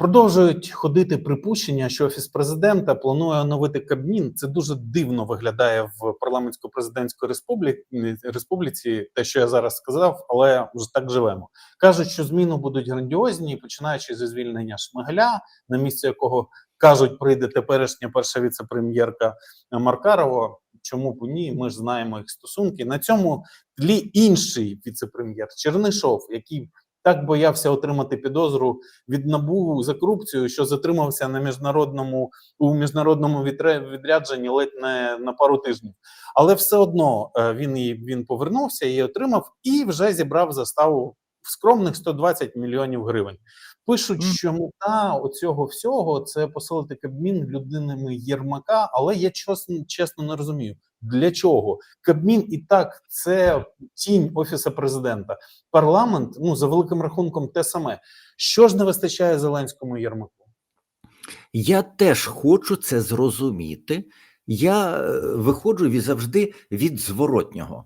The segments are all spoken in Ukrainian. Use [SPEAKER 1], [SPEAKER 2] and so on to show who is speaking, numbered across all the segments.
[SPEAKER 1] Продовжують ходити припущення, що офіс президента планує оновити Кабмін. Це дуже дивно виглядає в парламентсько-президентській республіці. Те, що я зараз сказав, але вже так живемо. кажуть, що зміни будуть грандіозні, починаючи зі звільнення Шмигаля, на місце якого кажуть, прийде теперішня перша віце-прем'єрка Маркарова. Чому б ні? Ми ж знаємо їх стосунки. На цьому тлі інший віце-прем'єр Чернишов, який так боявся отримати підозру від НАБУ за корупцію, що затримався на міжнародному у міжнародному відрядженні ледь не на пару тижнів. Але все одно е, він її він повернувся і отримав, і вже зібрав заставу в скромних 120 мільйонів гривень. Пишуть, що мета оцього всього це посилити Кабмін людинами Єрмака, але я чесно, чесно не розумію. Для чого Кабмін і так це тінь офіса президента. Парламент, ну за великим рахунком, те саме. Що ж не вистачає Зеленському Єрмаку?
[SPEAKER 2] Я теж хочу це зрозуміти. Я е, виходжу від завжди від зворотнього.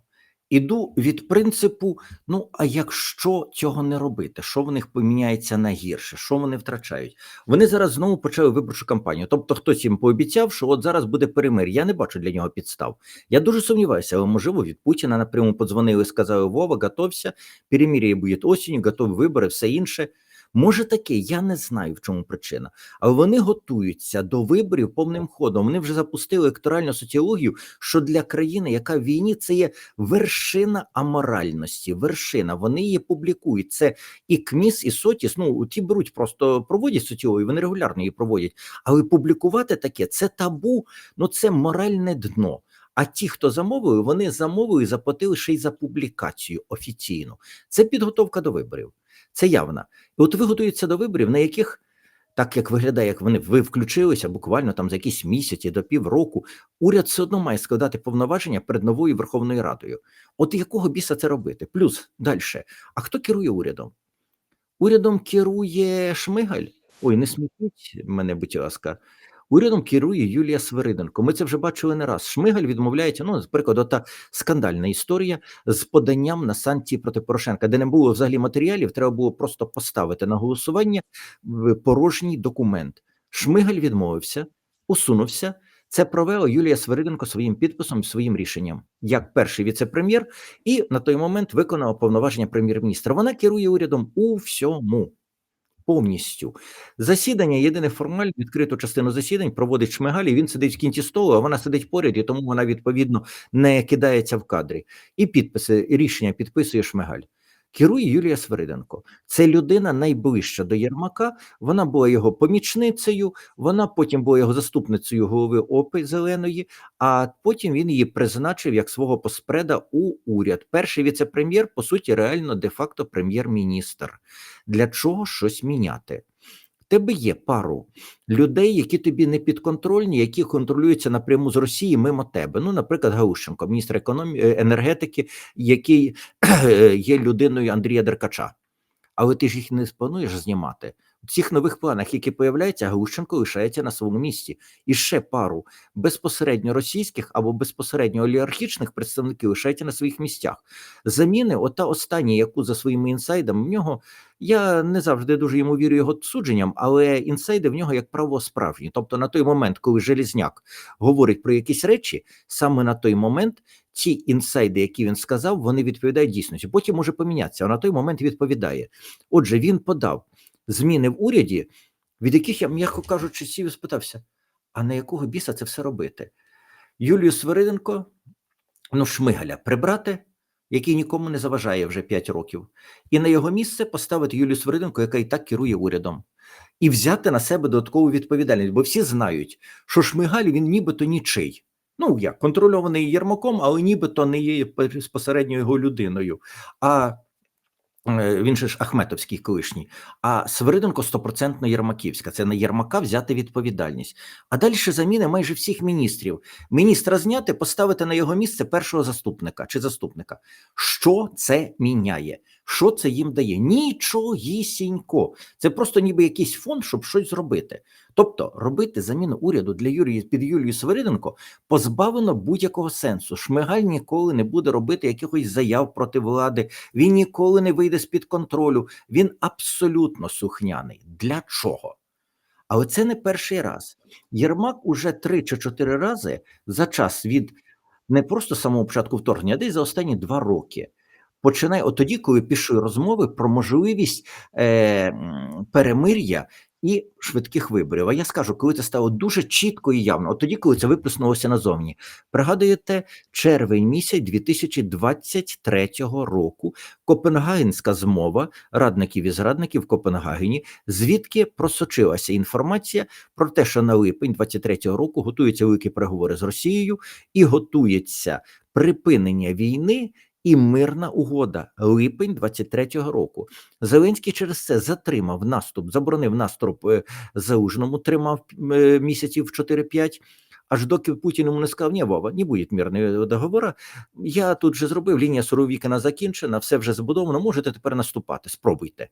[SPEAKER 2] Іду від принципу: ну, а якщо цього не робити, що в них поміняється на гірше, що вони втрачають? Вони зараз знову почали виборчу кампанію. Тобто, хтось їм пообіцяв, що от зараз буде перемир. Я не бачу для нього підстав. Я дуже сумніваюся, але можливо від Путіна напряму подзвонили сказали: Вова, готовся, перемир'я буде осінь, готові вибори, все інше. Може таке, я не знаю, в чому причина, але вони готуються до виборів повним ходом. Вони вже запустили електоральну соціологію, що для країни, яка в війні, це є вершина аморальності, вершина. Вони її публікують. Це і КМІС, і Сотіс. Ну ті беруть, просто проводять соціологію, вони регулярно її проводять. Але публікувати таке це табу, ну це моральне дно. А ті, хто замовили, вони замовили і заплатили ще й за публікацію офіційно. Це підготовка до виборів. Це явна. І от ви готуєтеся до виборів, на яких, так як виглядає, як вони ви включилися буквально там за якісь місяці до півроку, уряд все одно має складати повноваження перед новою Верховною Радою. От якого біса це робити? Плюс далі. А хто керує урядом? Урядом керує Шмигаль. Ой, не смітіть мене, будь ласка. Урядом керує Юлія Свириденко. Ми це вже бачили не раз. Шмигаль відмовляється. Ну, наприклад, ота скандальна історія з поданням на санкції проти Порошенка, де не було взагалі матеріалів, треба було просто поставити на голосування порожній документ. Шмигаль відмовився, усунувся. Це провела Юлія Свириденко своїм підписом, своїм рішенням, як перший віце-прем'єр, і на той момент виконала повноваження прем'єр-міністра. Вона керує урядом у всьому. Повністю засідання, єдине формально відкриту частину засідань проводить Шмигаль, і Він сидить в кінці столу, а вона сидить поряд, і тому вона відповідно не кидається в кадрі. І підписи рішення підписує Шмигаль. Керує Юлія Свириденко. Це людина найближча до Єрмака. Вона була його помічницею. Вона потім була його заступницею голови ОПИ Зеленої. А потім він її призначив як свого поспреда у уряд. Перший віце-прем'єр, по суті, реально де-факто прем'єр-міністр. Для чого щось міняти? Тебе є пару людей, які тобі не підконтрольні, які контролюються напряму з Росії мимо тебе. Ну, наприклад, Гаущенко, міністр економі... енергетики, який є людиною Андрія Деркача. Але ти ж їх не плануєш знімати. Цих нових планах, які появляються, Гаущенко лишається на своєму місці. І ще пару безпосередньо російських або безпосередньо олігархічних представників лишається на своїх місцях. Заміни, ота остання, яку за своїми інсайдами в нього. Я не завжди дуже йому вірю його судженням, але інсайди в нього, як правило, справжні. Тобто, на той момент, коли Желізняк говорить про якісь речі, саме на той момент ті інсайди, які він сказав, вони відповідають дійсності. Потім може помінятися, а на той момент відповідає. Отже, він подав зміни в уряді, від яких я, м'яко кажучи, сів і спитався: а на якого біса це все робити? Юлію Свириденко, ну, Шмигаля, прибрати, який нікому не заважає вже 5 років, і на його місце поставити Юлію Свириденко, яка і так керує урядом, і взяти на себе додаткову відповідальність, бо всі знають, що Шмигаль він нібито нічий. Ну, як контрольований Єрмаком, але нібито не є безпосередньо його людиною. А він же ж Ахметовський колишній, а Свириденко стопроцентно Єрмаківська. Це на Єрмака взяти відповідальність. А далі заміни майже всіх міністрів. Міністра зняти, поставити на його місце першого заступника чи заступника. Що це міняє? Що це їм дає? Нічогісінько. Це просто ніби якийсь фонд, щоб щось зробити. Тобто робити заміну уряду для Юрії під Юлію Свириденко позбавлено будь-якого сенсу. Шмигаль ніколи не буде робити якихось заяв проти влади. Він ніколи не вийде з під контролю. Він абсолютно сухняний. Для чого? Але це не перший раз. Єрмак уже три чи чотири рази за час від не просто самого початку вторгнення, а десь за останні два роки. Починає от тоді, коли пішли розмови про можливість е, перемир'я і швидких виборів. А я скажу, коли це стало дуже чітко і явно, от тоді, коли це виплеснулося назовні. Пригадуєте, червень місяць 2023 року Копенгагенська змова радників і зрадників в Копенгагені, звідки просочилася інформація про те, що на липень 23-го року готуються великі переговори з Росією і готується припинення війни. І мирна угода липень 23-го року. Зеленський через це затримав наступ, заборонив наступ е, Залужному, тримав е, місяців 4-5, аж доки Путін йому не сказав, ні, Вова, не буде мирного договору. Я тут же зробив, лінія Суровікіна закінчена, все вже збудовано, можете тепер наступати, спробуйте.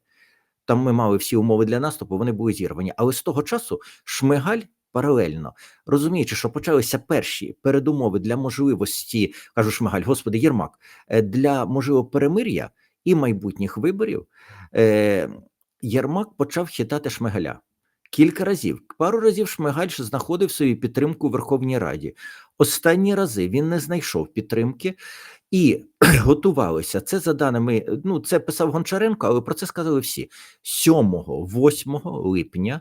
[SPEAKER 2] Там ми мали всі умови для наступу, вони були зірвані. Але з того часу Шмигаль паралельно, розуміючи, що почалися перші передумови для можливості, кажу Шмигаль, господи, Єрмак, е, для можливого перемир'я і майбутніх виборів, е, Єрмак почав хитати Шмигаля. Кілька разів, пару разів Шмигаль знаходив собі підтримку у Верховній Раді. Останні рази він не знайшов підтримки і готувалися. Це за даними, ну це писав Гончаренко, але про це сказали всі. 7-8 липня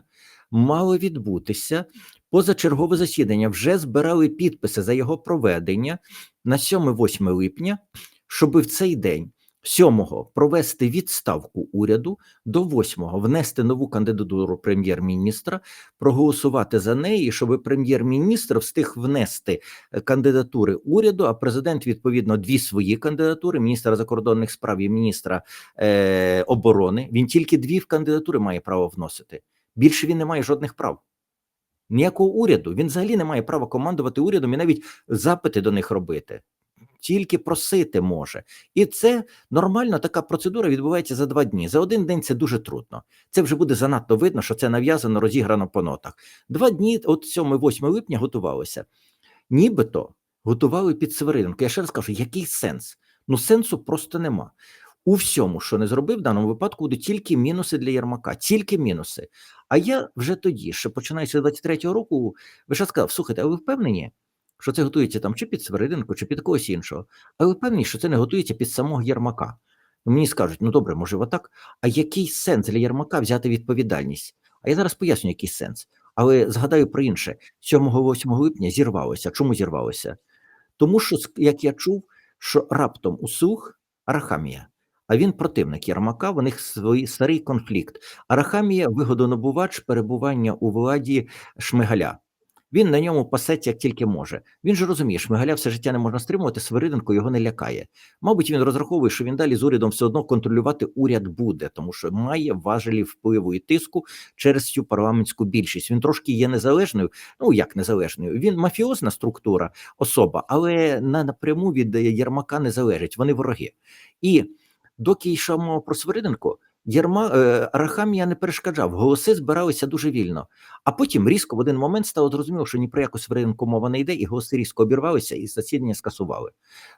[SPEAKER 2] мало відбутися позачергове засідання. Вже збирали підписи за його проведення на 7-8 липня, щоб в цей день. 7-го провести відставку уряду, до 8-го внести нову кандидатуру прем'єр-міністра, проголосувати за неї, щоб прем'єр-міністр встиг внести е, кандидатури уряду, а президент відповідно дві свої кандидатури: міністра закордонних справ і міністра е, оборони. Він тільки дві кандидатури має право вносити. Більше він не має жодних прав. Ніякого уряду. Він взагалі не має права командувати урядом і навіть запити до них робити. Тільки просити може. І це нормально, така процедура відбувається за два дні. За один день це дуже трудно. Це вже буде занадто видно, що це нав'язано, розіграно по нотах. Два дні, от 7-8 липня, готувалося. Нібито готували під Севериненко. Я ще раз кажу, який сенс? Ну, сенсу просто нема. У всьому, що не зробив, в даному випадку будуть тільки мінуси для Єрмака, тільки мінуси. А я вже тоді, ще починаючи з 23-го року, вже сказав: слухайте, а ви впевнені, що це готується там чи під Свириденко, чи під когось іншого? А ви впевнені, що це не готується під самого Єрмака? Ну, мені скажуть, ну добре, може, отак. А який сенс для Єрмака взяти відповідальність? А я зараз поясню, який сенс. Але згадаю про інше: 7-8 липня зірвалося. Чому зірвалося? Тому що, як я чув, що раптом услуг Арахамія, а він противник Єрмака, в них свій старий конфлікт. Арахамія вигодонабувач перебування у владі Шмигаля. Він на ньому пасеться як тільки може. Він же розуміє, Шмигаля все життя не можна стримувати, Свириденко його не лякає. Мабуть, він розраховує, що він далі з урядом все одно контролювати уряд буде, тому що має важелі впливу і тиску через цю парламентську більшість. Він трошки є незалежною. Ну як незалежною? Він мафіозна структура, особа, але на напряму від Єрмака не залежить. Вони вороги. І доки йшов мова про Свириденко, Єрма е, Арахамія не перешкоджав. Голоси збиралися дуже вільно. А потім різко в один момент стало зрозуміло, що ні про яку Свириденко мова не йде, і голоси різко обірвалися, і засідання скасували.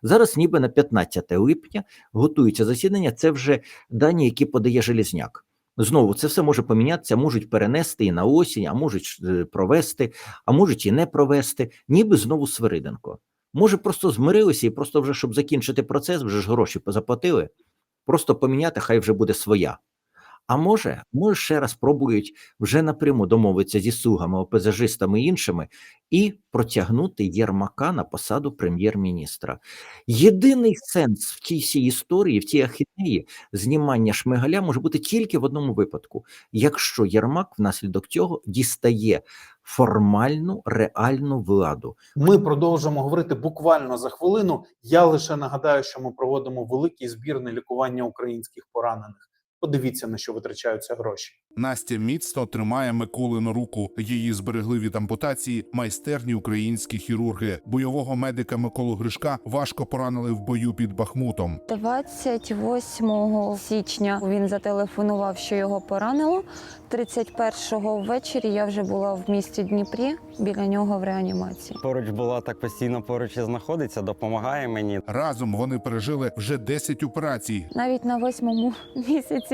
[SPEAKER 2] Зараз, ніби на 15 липня, готується засідання. Це вже дані, які подає Желізняк. Знову це все може помінятися, можуть перенести і на осінь, а можуть е, провести, а можуть і не провести, ніби знову Свириденко. Може, просто змирилися і просто вже, щоб закінчити процес, вже ж гроші позаплатили, просто поміняти, хай вже буде своя. А може, може, ще раз пробують вже напряму домовитися зі слугами, ОПЗЖистами і іншими і протягнути Єрмака на посаду прем'єр-міністра. Єдиний сенс в цій всій історії, в цій ахінеї знімання Шмигаля може бути тільки в одному випадку: якщо Єрмак внаслідок цього дістає формальну реальну владу.
[SPEAKER 1] Ми продовжимо говорити буквально за хвилину. Я лише нагадаю, що ми проводимо великий збір на лікування українських поранених. Подивіться на що витрачаються гроші.
[SPEAKER 3] Настя міцно тримає Миколину руку. Її зберегли від ампутації майстерні українські хірурги. Бойового медика Миколу Гришка важко поранили в бою під Бахмутом.
[SPEAKER 4] 28 січня він зателефонував, що його поранило. 31-го ввечері я вже була в місті Дніпрі біля нього в реанімації.
[SPEAKER 5] Поруч була так постійно поруч і знаходиться, допомагає мені.
[SPEAKER 3] Разом вони пережили вже 10 операцій.
[SPEAKER 4] Навіть на восьмому місяці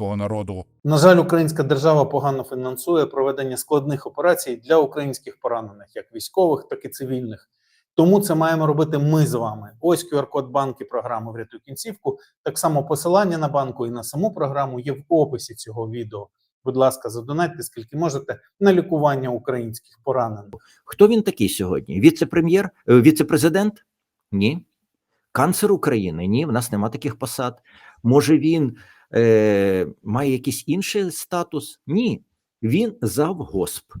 [SPEAKER 3] народу.
[SPEAKER 1] На жаль, українська держава погано фінансує проведення складних операцій для українських поранених, як військових, так і цивільних. Тому це маємо робити ми з вами. Ось QR-код банки програми Врятуй кінцівку. Так само посилання на банку і на саму програму є в описі цього відео. Будь ласка, задонатьте скільки можете на лікування українських поранених.
[SPEAKER 2] Хто він такий сьогодні? Віце-прем'єр, Е, віце-президент? Ні. Канцлер України? Ні, в нас нема таких посад. Може, він е, має якийсь інший статус? Ні. Він завгосп.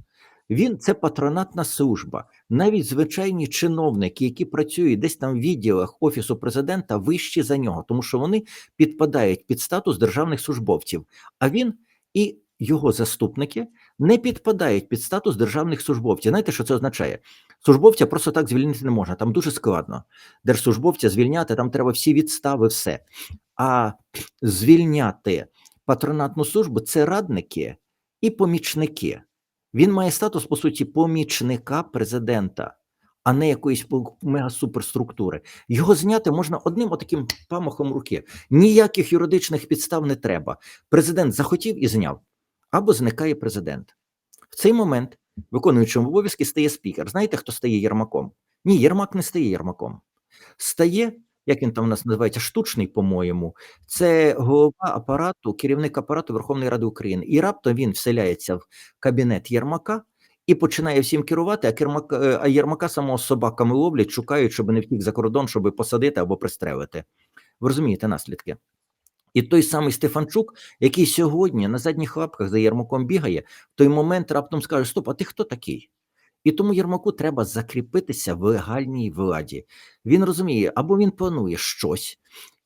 [SPEAKER 2] Він це патронатна служба. Навіть звичайні чиновники, які працюють десь там в відділах офісу президента, вищі за нього, тому що вони підпадають під статус державних службовців. А він і його заступники не підпадають під статус державних службовців. Знаєте, що це означає? Службовця просто так звільнити не можна, там дуже складно. Держслужбовця звільняти, там треба всі відстави, все. А звільняти патронатну службу це радники і помічники. Він має статус, по суті, помічника президента, а не якоїсь мегасуперструктури. Його зняти можна одним отаким памахом руки. Ніяких юридичних підстав не треба. Президент захотів і зняв, або зникає президент. В цей момент виконуючим обов'язки стає спікер. Знаєте, хто стає Єрмаком? Ні, Єрмак не стає Єрмаком. Стає, як він там у нас називається, штучний, по-моєму, це голова апарату, керівник апарату Верховної Ради України. І раптом він вселяється в кабінет Єрмака і починає всім керувати, а, Кермак, е, а Єрмака самого собаками ловлять, шукають, щоб не втік за кордон, щоб посадити або пристрелити. Ви розумієте наслідки? І той самий Стефанчук, який сьогодні на задніх лапках за Єрмаком бігає, в той момент раптом скаже: Стоп, а ти хто такий? І тому Єрмаку треба закріпитися в легальній владі. Він розуміє, або він планує щось,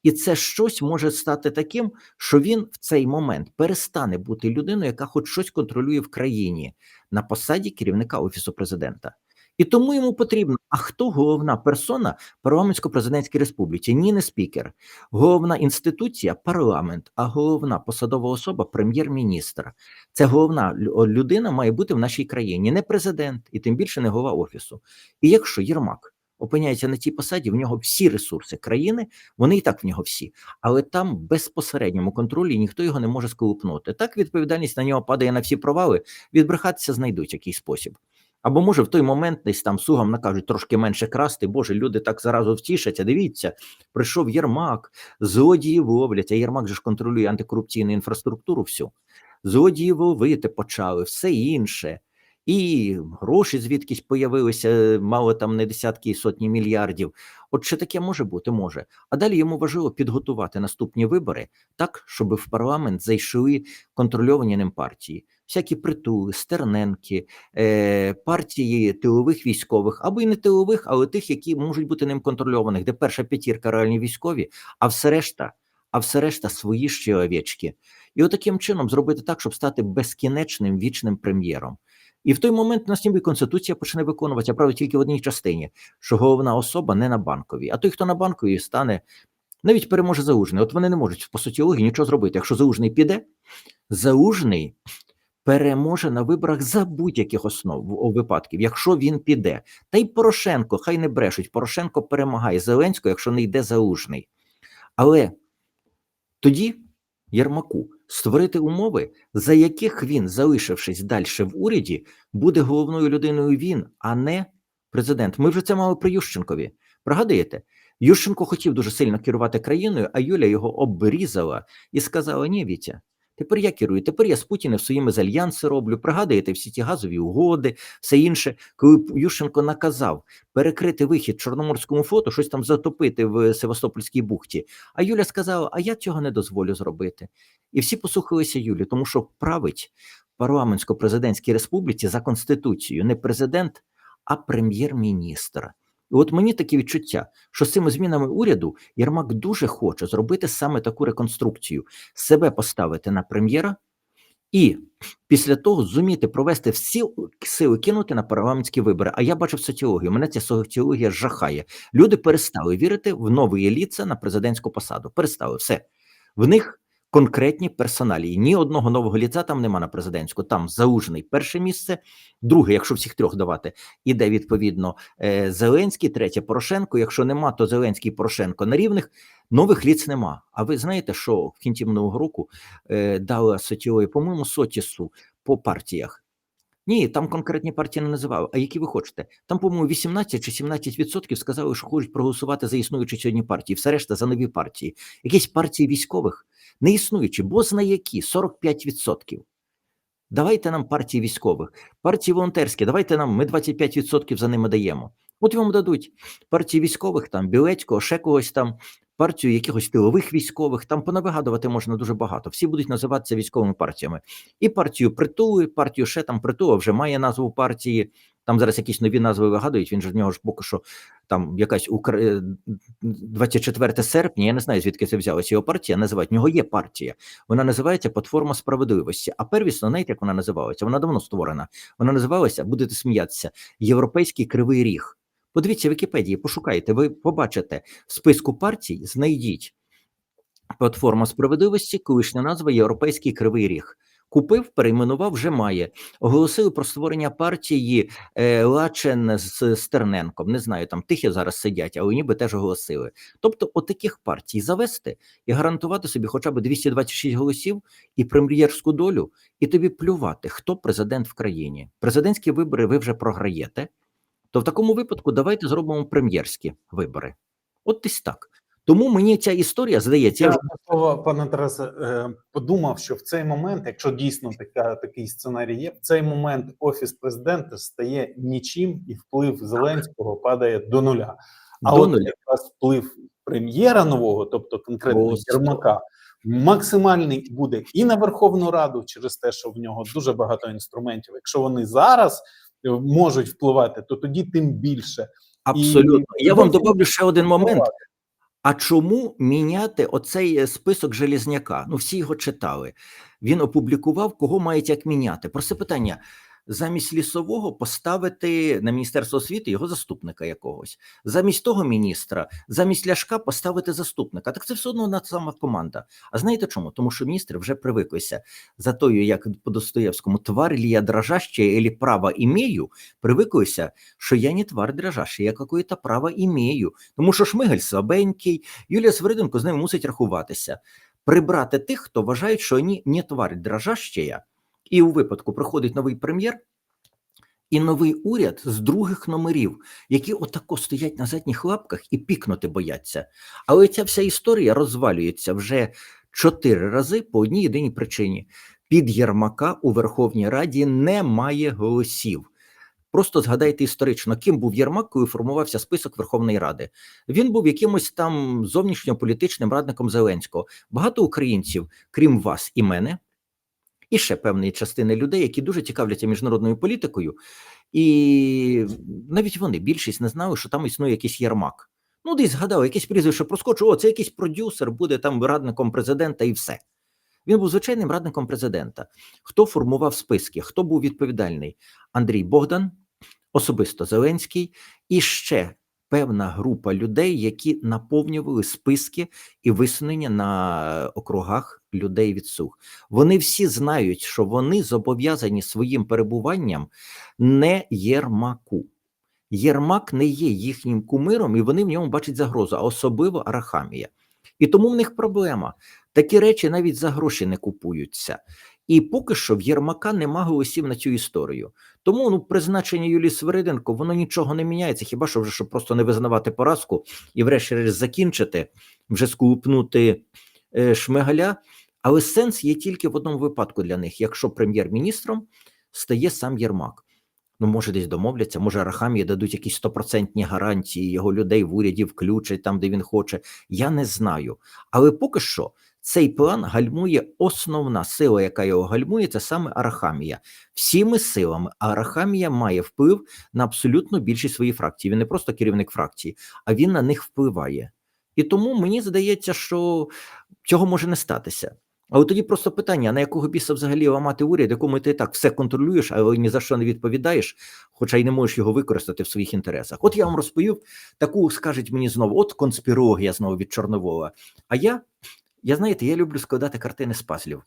[SPEAKER 2] і це щось може стати таким, що він в цей момент перестане бути людиною, яка хоч щось контролює в країні на посаді керівника офісу президента. І тому йому потрібно. А хто головна персона парламентсько-президентській республіці? Ні, не спікер. Головна інституція парламент, а головна посадова особа прем'єр-міністр. Це головна людина має бути в нашій країні, не президент, і тим більше не голова офісу. І якщо Єрмак опиняється на цій посаді, в нього всі ресурси країни, вони і так в нього всі, але там безпосередньому контролі ніхто його не може сколупнути. Так відповідальність на нього падає на всі провали. Відбрехатися знайдуть якийсь спосіб. Або може в той момент десь там слугам накажуть трошки менше красти. Боже, люди так заразу втішаться. Дивіться, прийшов Єрмак, злодії ловлять, а Єрмак же ж контролює антикорупційну інфраструктуру всю. Злодії ловити почали, все інше. І гроші звідкись появилися, мало там не десятки і сотні мільярдів. От що таке може бути? Може. А далі йому важливо підготувати наступні вибори так, щоб в парламент зайшли контрольовані ним партії. Всякі притули, стерненки, е, партії тилових військових, або й не тилових, але тих, які можуть бути ним контрольованих, де перша п'ятірка реальні військові, а все решта, а все решта свої ще овечки. І отаким чином зробити так, щоб стати безкінечним вічним прем'єром. І в той момент у нас ніби конституція почне виконуватися, правда, тільки в одній частині, що головна особа не на банковій, а той, хто на банковій стане, навіть переможе залужний. От вони не можуть по соціології нічого зробити. Якщо залужний піде, залужний переможе на виборах за будь-яких основ випадків, якщо він піде. Та й Порошенко, хай не брешуть. Порошенко перемагає Зеленського, якщо не йде залужний. Але тоді Єрмаку створити умови, за яких він, залишившись далі в уряді, буде головною людиною він, а не президент. Ми вже це мали при Ющенкові. Пригадуєте? Ющенко хотів дуже сильно керувати країною, а Юля його обрізала і сказала: Ні, Вітя, тепер я керую, тепер я з Путіним своїми альянси роблю. Пригадуєте всі ті газові угоди, все інше, коли Ющенко наказав перекрити вихід Чорноморському флоту, щось там затопити в Севастопольській бухті. А Юля сказала: А я цього не дозволю зробити. І всі послухалися Юлі, тому що править парламентсько-президентській республіці за конституцією не президент, а прем'єр-міністр. І от мені таке відчуття, що з цими змінами уряду Єрмак дуже хоче зробити саме таку реконструкцію, себе поставити на прем'єра і після того зуміти провести всі сили кинути на парламентські вибори. А я бачив соціологію. Мене ця соціологія жахає. Люди перестали вірити в новий еліце на президентську посаду. Перестали все. В них конкретні персоналії. Ні одного нового ліца там нема на президентську. Там заужений перше місце, друге, якщо всіх трьох давати, іде відповідно е, Зеленський, третє Порошенко. Якщо нема, то Зеленський Порошенко на рівних. Нових ліц нема. А ви знаєте, що в кінці минулого року е, дала соціологія, по-моєму, сотісу по партіях. Ні, там конкретні партії не називали. А які ви хочете? Там, по-моєму, 18 чи 17 відсотків сказали, що хочуть проголосувати за існуючі сьогодні партії, все решта за нові партії. Якісь партії військових, не існуючі, бо зна які 45 відсотків. Давайте нам партії військових, партії волонтерські, давайте нам, ми 25 відсотків за ними даємо. От вам дадуть партії військових, там Білецького, ще когось там, партію якихось тилових військових, там понавигадувати можна дуже багато. Всі будуть називатися військовими партіями. І партію притулу, і партію ще там притула вже має назву партії. Там зараз якісь нові назви вигадують. Він же в нього ж поки що там якась Укра... е, 24 серпня. Я не знаю звідки це взялося його партія. Називають в нього є партія. Вона називається Платформа справедливості. А первісно, знаєте, як вона називалася? Вона давно створена. Вона називалася, будете сміятися, Європейський кривий ріг. Подивіться Вікіпедії, пошукайте, ви побачите в списку партій, знайдіть платформа справедливості, колишня назва Європейський Кривий Ріг. Купив, перейменував, вже має. Оголосили про створення партії е, Лачен з Стерненком. Не знаю, там тихі зараз сидять, але ніби теж оголосили. Тобто, отаких партій завести і гарантувати собі хоча б 226 голосів і прем'єрську долю, і тобі плювати, хто президент в країні. Президентські вибори ви вже програєте. То в такому випадку давайте зробимо прем'єрські вибори. От десь так. Тому мені ця історія здається, я
[SPEAKER 1] Я
[SPEAKER 2] вже
[SPEAKER 1] слова, пане Тарасе, е, подумав, що в цей момент, якщо дійсно така такий сценарій є, в цей момент офіс президента стає нічим, і вплив Зеленського падає до нуля. А
[SPEAKER 2] до
[SPEAKER 1] от
[SPEAKER 2] нуля.
[SPEAKER 1] якраз вплив прем'єра нового, тобто конкретно Єрмака, максимальний буде і на Верховну Раду через те, що в нього дуже багато інструментів. Якщо вони зараз можуть впливати, то тоді тим більше.
[SPEAKER 2] абсолютно.
[SPEAKER 1] І
[SPEAKER 2] Я вам добавлю ще один момент. А чому міняти оцей е, список Желізняка? Ну, всі його читали. Він опублікував, кого мають як міняти. Просте питання: замість лісового поставити на Міністерство освіти його заступника якогось, замість того міністра, замість ляшка поставити заступника. Так це все одно одна сама команда. А знаєте чому? Тому що міністри вже привиклися за тою, як по Достоєвському, тварь ли я дрожащая или право имею, привиклися, що я не тварь дрожащая, я какое-то право имею. Тому що Шмигаль слабенький, Юлія Свириденко з ним мусить рахуватися. Прибрати тих, хто вважають, що вони не тварь дрожащая, і у випадку приходить новий прем'єр і новий уряд з других номерів, які отако стоять на задніх лапках і пікнути бояться. Але ця вся історія розвалюється вже чотири рази по одній єдиній причині: під Єрмака у Верховній Раді немає голосів. Просто згадайте історично, ким був Єрмак, коли формувався список Верховної Ради. Він був якимось там зовнішньополітичним радником Зеленського. Багато українців, крім вас і мене, і ще певної частини людей, які дуже цікавляться міжнародною політикою, і навіть вони більшість не знали, що там існує якийсь Єрмак. Ну, десь згадав, якесь прізвище проскочив, о, це якийсь продюсер, буде там радником президента і все. Він був звичайним радником президента. Хто формував списки, хто був відповідальний? Андрій Богдан, особисто Зеленський, і ще певна група людей, які наповнювали списки і висунення на округах людей від сух. Вони всі знають, що вони зобов'язані своїм перебуванням не Єрмаку. Єрмак не є їхнім кумиром, і вони в ньому бачать загрозу, а особливо Арахамія. І тому в них проблема. Такі речі навіть за гроші не купуються. І поки що в Єрмака нема голосів на цю історію. Тому ну, призначення Юлії Свириденко воно нічого не міняється, хіба що вже щоб просто не визнавати поразку і, врешті-решт, закінчити, вже скупнути е, Шмигаля. Але сенс є тільки в одному випадку для них: якщо прем'єр-міністром стає сам Єрмак. Ну, може, десь домовляться, може, Рахамії дадуть якісь стопроцентні гарантії, його людей в уряді включать там, де він хоче. Я не знаю. Але поки що цей план гальмує основна сила, яка його гальмує, це саме Арахамія. Всіми силами Арахамія має вплив на абсолютно більшість своїх фракцій. Він не просто керівник фракції, а він на них впливає. І тому мені здається, що цього може не статися. Але тоді просто питання: на якого біса взагалі ламати уряд, якому ти так все контролюєш, але ні за що не відповідаєш, хоча й не можеш його використати в своїх інтересах. От я вам розповів таку, скажуть мені знову, от конспірологія знову від Чорновола. А я, я знаєте, я люблю складати картини з пазлів.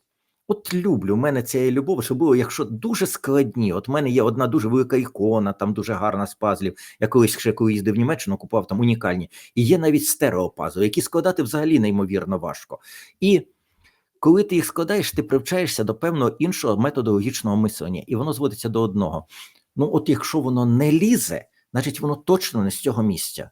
[SPEAKER 2] От люблю, у мене є любов, особливо, якщо дуже складні. От в мене є одна дуже велика ікона, там дуже гарна з пазлів. Я колись ще коли їздив в Німеччину, купував там унікальні. І є навіть стереопазли, які складати взагалі неймовірно важко. І коли ти їх складаєш, ти привчаєшся до певного іншого методологічного мислення, і воно зводиться до одного. Ну, от якщо воно не лізе, значить воно точно не з цього місця.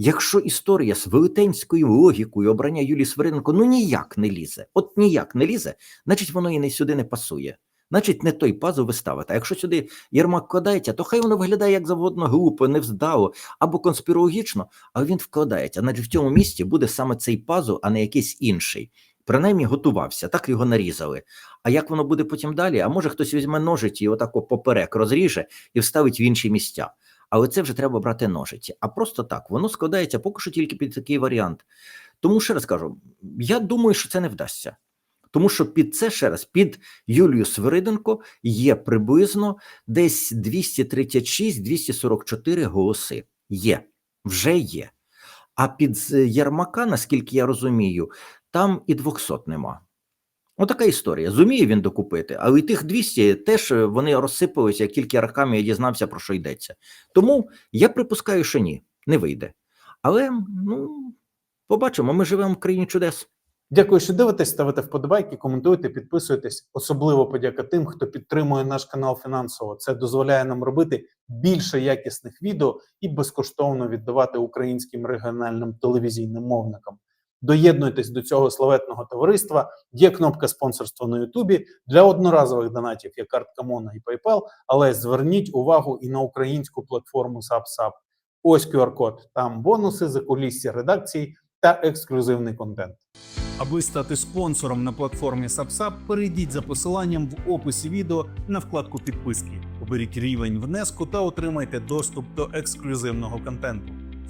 [SPEAKER 2] Якщо історія з велетенською логікою обрання Юлії Свириденко ну ніяк не лізе, от ніяк не лізе, значить воно і не сюди не пасує. Значить, не той пазл ви ставите. А якщо сюди Єрмак вкладається, то хай воно виглядає як завгодно глупо, невздало або конспірологічно, але він вкладається. Значить, в цьому місці буде саме цей пазл, а не якийсь інший. Принаймні готувався, так його нарізали. А як воно буде потім далі? А може хтось візьме ножиці і отако поперек розріже і вставить в інші місця. Але це вже треба брати ножиці. А просто так, воно складається поки що тільки під такий варіант. Тому ще раз кажу: я думаю, що це не вдасться. Тому що під це ще раз, під Юлію Свириденко є приблизно десь 236-244 голоси. Є, вже є. А під з- Єрмака, наскільки я розумію, там і 200 нема. Отака історія. Зуміє він докупити, але і тих 200 теж е, вони розсипалися, як тільки Арахамія дізнався, про що йдеться. Тому я припускаю, що ні, не вийде. Але ну, побачимо, ми живемо в країні чудес.
[SPEAKER 1] Дякую, що дивитесь, ставите вподобайки, коментуйте, підписуйтесь. Особливо подяка тим, хто підтримує наш канал фінансово. Це дозволяє нам робити більше якісних відео і безкоштовно віддавати українським регіональним телевізійним мовникам. Доєднуйтесь до цього славетного товариства. Є кнопка спонсорства на Ютубі для одноразових донатів. Є картка Мона і PayPal, але зверніть увагу і на українську платформу SubSub. Ось QR-код. Там бонуси, закулісся редакції та ексклюзивний контент.
[SPEAKER 6] Аби стати спонсором на платформі SubSub, перейдіть за посиланням в описі відео на вкладку підписки. Оберіть рівень внеску та отримайте доступ до ексклюзивного контенту.